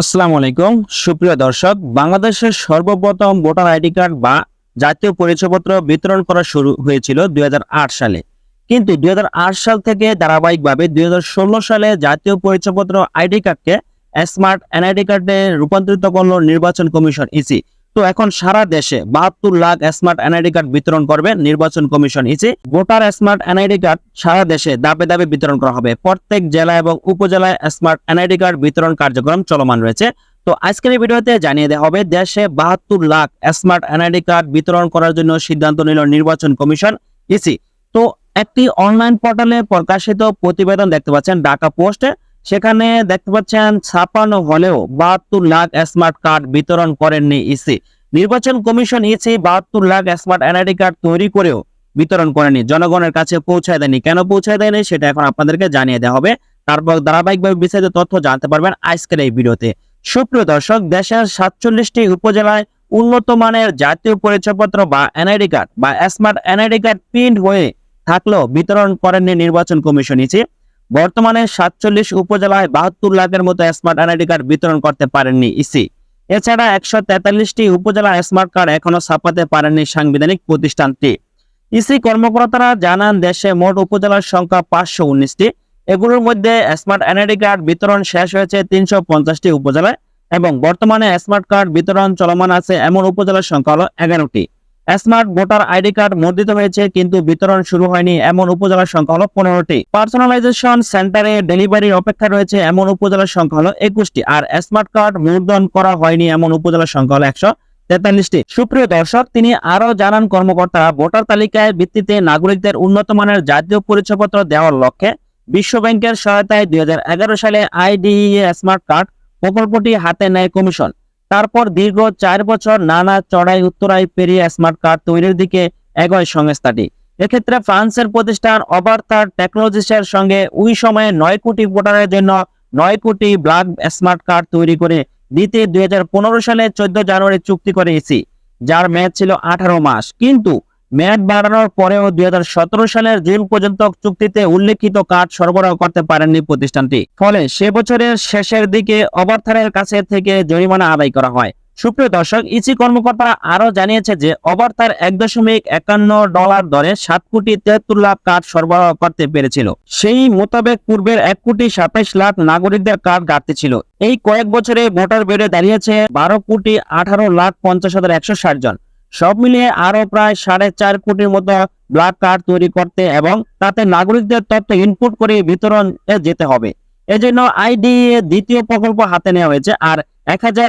আসসালামু আলাইকুম। সুপ্রিয় দর্শক, বাংলাদেশের সর্বপ্রথম ভোটার আইডি কার্ড বা জাতীয় পরিচয়পত্র বিতরণ করা শুরু হয়েছিল দুই হাজার আট সালে। কিন্তু দুই হাজার আট সাল থেকে ধারাবাহিকভাবে দুই হাজার ষোলো সালে জাতীয় পরিচয়পত্র আইডি কার্ডকে স্মার্ট এনআইডি কার্ডে রূপান্তরিত করল নির্বাচন কমিশন, ইসি। তো এখন সারা দেশে বাহাত্তর লাখ স্মার্ট এনআইডি কার্ড বিতরণ করবে নির্বাচন commission. EC voter smart NID card সারা দেশে দাবে দাবে বিতরণ করা হবে। প্রত্যেক জেলা এবং উপজেলায় স্মার্ট এনআইডি কার্ড বিতরণ কার্যক্রম চলমান রয়েছে। তো আজকের এই ভিডিওতে জানিয়ে দেওয়া হবে, দেশে বাহাত্তর লাখ স্মার্ট এনআইডি কার্ড বিতরণ করার জন্য সিদ্ধান্ত নিল নির্বাচন কমিশন, ইসি। তো একটি অনলাইন পোর্টালে প্রকাশিত প্রতিবেদন দেখতে পাচ্ছেন, ঢাকা পোস্টে। সেখানে দেখতে পাচ্ছেন ছাপানো হলেও বাহাত্তর লাখ স্মার্ট কার্ড বিতরণ করেননি ইসি। নির্বাচন কমিশন ইসি বাহাত্তর লাখ স্মার্ট এনআইডি কার্ড তৈরি করেও বিতরণ করেনি। জনগণের কাছে পৌঁছায় দেয়নি। কেন পৌঁছায় দেয়নি সেটা এখন আপনাদেরকে জানিয়ে দেওয়া হবে। তারপর ধারাবাহিকভাবে বিস্তারিত তথ্য জানতে পারবেন আজকের এই ভিডিওতে। সুপ্রিয় দর্শক, দেশের সাতচল্লিশটি উপজেলায় উন্নত মানের জাতীয় পরিচয়পত্র বা এনআইডি কার্ড বা স্মার্ট এনআইডি কার্ড প্রিন্ট হয়ে থাকলেও বিতরণ করেননি নির্বাচন কমিশন ইসি। বর্তমানে সাতচল্লিশ উপজেলায় বাহাত্তর লাখের মতো স্মার্ট এনআইডি কার্ড বিতরণ করতে পারেননি ইসি এছাড়া একশো তেতাল্লিশটি উপজেলা স্মার্ট কার্ড এখনও ছাপাতে পারেননি সাংবিধানিক প্রতিষ্ঠানটি। ইসি কর্মকর্তারা জানান, দেশে মোট উপজেলার সংখ্যা পাঁচশো উনিশটি। এগুলোর মধ্যে স্মার্ট এনআইডি কার্ড বিতরণ শেষ হয়েছে তিনশো পঞ্চাশটি উপজেলায় এবং বর্তমানে স্মার্ট কার্ড বিতরণ চলমান আছে এমন উপজেলার সংখ্যা হল এগারোটি। স্মার্ট ভোটার আইডি কার্ড মুদ্রিত হয়েছে, কিন্তু বিতরণ শুরু হয়নি। এমন উপজেলার সংখ্যা হলো পনেরোটি। পার্সোনালাইজেশন সেন্টারে ডেলিভারির অপেক্ষা রয়েছে এমন উপজেলার সংখ্যা হলো একুশটি। আর স্মার্ট কার্ড মুদ্রণ করা হয়নি এমন উপজেলার সংখ্যা হলো একশো তেতাল্লিশটি। সুপ্রিয় দর্শক, তিনি আরও জানান কর্মকর্তা ভোটার তালিকায় ভিত্তিতে নাগরিকদের উন্নত মানের জাতীয় পরিচয়পত্র দেওয়ার লক্ষ্যে বিশ্ব ব্যাংকের সহায়তায় দুই হাজার এগারো সালে আইডিইএ স্মার্ট কার্ড প্রকল্পটি হাতে নেয় কমিশন। তারপর দীর্ঘ চার বছর নানা চড়াই উত্তরাই পেরিয়ে স্মার্ট কার্ড তৈরির দিকে এগোয় সংস্থাটি। এক্ষেত্রে ফ্রান্সের প্রতিষ্ঠান অবার্থার টেকনোলজিসের সঙ্গে ওই সময়ে নয় কোটি ভোটারের জন্য নয় কোটি ব্ল্যাক স্মার্ট কার্ড তৈরি করে দিতে দুই সালে চোদ্দ জানুয়ারি চুক্তি করে এসি যার মেয়াদ ছিল আঠারো মাস। কিন্তু মেয়াদ বাড়ানোর পরেও দুই হাজার সতেরো সালের জুন পর্যন্ত চুক্তিতে উল্লেখিত কার্ড সরবরাহ করতে পারেননি প্রতিষ্ঠানটি। ফলে সে বছরের শেষের দিকে অবার্থারের কাছে থেকে জরিমানা আদায় করা হয়। সুপ্রিয় দর্শক, ইসি কর্মকর্তারা আরও জানিয়েছে যে অবার্তার এক দশমিক একান্ন ডলার দরে সাত কোটি তেহাত্তর লাখ কার্ড সরবরাহ করতে পেরেছিল। সেই মোতাবেক পূর্বের এক কোটি সাতাইশ লাখ নাগরিকদের কার্ড ঘাটতি ছিল। এই কয়েক বছরে ভোটার বেড়ে দাঁড়িয়েছে বারো কোটি আঠারো লাখ পঞ্চাশ হাজার একশো ষাট জন। সব মিলিয়ে আরও প্রায় সাড়ে চার কোটির মতো ব্ল্যাক কার্ড তৈরি করতে এবং তাতে নাগরিকদের তথ্য ইনপুট করে বিতরণ যেতে হবে। এজন্য আইডি দ্বিতীয় প্রকল্প হাতে নেওয়া হয়েছে আর এক হাজার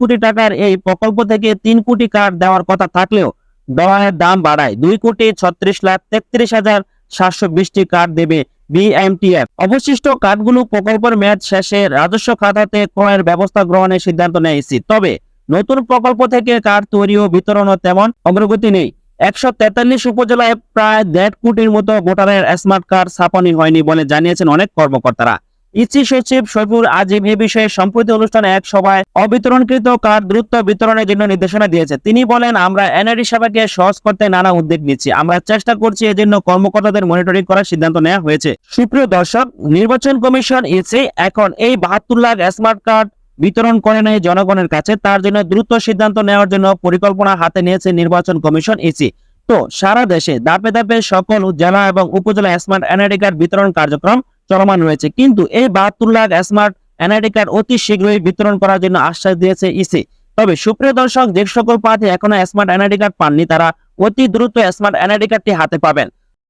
কোটি টাকার এই প্রকল্প থেকে তিন কোটি কার্ড দেওয়ার কথা থাকলেও ডলারের দাম বাড়ায়। দুই কোটি ছত্রিশ লাখ তেত্রিশ হাজার সাতশো বিশটি কার্ড দেবে বিএমটিএফ অবশিষ্ট কার্ডগুলো প্রকল্পের মেয়াদ শেষে রাজস্ব খাতাতে ক্রয়ের ব্যবস্থা গ্রহণের সিদ্ধান্ত নেয় তবে নতুন প্রকল্প থেকে কার্ড তৈরি ও বিতরণও তেমন অগ্রগতি নেই। একশো তেতাল্লিশ উপজেলায় প্রায় দেড় কোটির মতো ভোটারের স্মার্ট কার্ড ছাপানি হয়নি বলে জানিয়েছেন অনেক কর্মকর্তারা। ইসি সচিব সৈফুর আজিম এ বিষয়ে সম্প্রতি অনুষ্ঠানে এক সভায় অবিতরণকৃত কার্ড দ্রুত বিতরণের জন্য নির্দেশনা দিয়েছে তিনি বলেন, আমরা এনআরডি সেবাকে সহজ করতে নানা উদ্যোগ নিচ্ছি। আমরা চেষ্টা করছি এজন্য কর্মকর্তাদের মনিটরিং করার সিদ্ধান্ত নেওয়া হয়েছে। সুপ্রিয় দর্শক, নির্বাচন কমিশন ইসি এখন এই বাহাত্তর লাখ স্মার্ট কার্ড বিতরণ করে নেয় জনগণের কাছে। তার জন্য দ্রুত সিদ্ধান্ত নেওয়ার জন্য পরিকল্পনা হাতে নিয়েছে নির্বাচন কমিশন ইসি। তো সারা দেশে ধাপে ধাপে সকল জেলা এবং উপজেলা স্মার্ট এনআইডি কার্ড বিতরণ কার্যক্রম চলমান রয়েছে। কিন্তু এই বাহাত্তর লাখ স্মার্ট এনআইডি কার্ড অতি শীঘ্রই বিতরণ করার জন্য আশ্বাস দিয়েছে ইসি। তবে সুপ্রিয় দর্শক, যে সকল প্রার্থী এখনও স্মার্ট এনআইডি কার্ড পাননি, তারা অতি দ্রুত স্মার্ট এনআইডি কার্ডটি হাতে পাবেন।